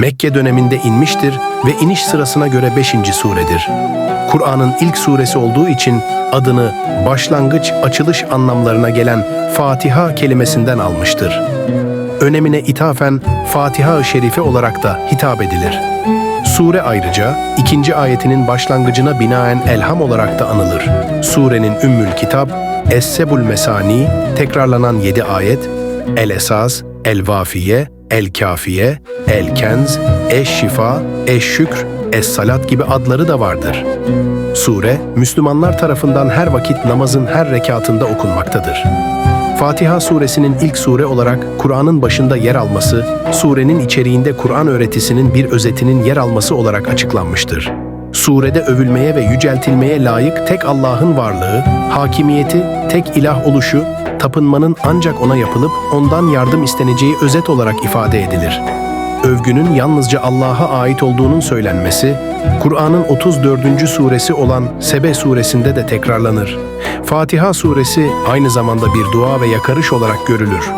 Mekke döneminde inmiştir ve iniş sırasına göre 5. suredir. Kur'an'ın ilk suresi olduğu için adını başlangıç, açılış anlamlarına gelen Fatiha kelimesinden almıştır. Önemine ithafen Fatiha-ı Şerife olarak da hitap edilir. Sure ayrıca ikinci ayetinin başlangıcına binaen elham olarak da anılır. Surenin Ümmül Kitap, Es-Sebul Mesani, tekrarlanan yedi ayet, El-Esas, El-Vafiye, El-Kafiye, El-Kenz, Eş-Şifa, Eş-Şükr, Es-Salat gibi adları da vardır. Sure, Müslümanlar tarafından her vakit namazın her rekatında okunmaktadır. Fatiha suresinin ilk sure olarak Kur'an'ın başında yer alması, surenin içeriğinde Kur'an öğretisinin bir özetinin yer alması olarak açıklanmıştır. Surede övülmeye ve yüceltilmeye layık tek Allah'ın varlığı, hakimiyeti, tek ilah oluşu, tapınmanın ancak ona yapılıp ondan yardım isteneceği özet olarak ifade edilir. Övgünün yalnızca Allah'a ait olduğunun söylenmesi, Kur'an'ın 34. suresi olan Sebe suresinde de tekrarlanır. Fatiha suresi aynı zamanda bir dua ve yakarış olarak görülür.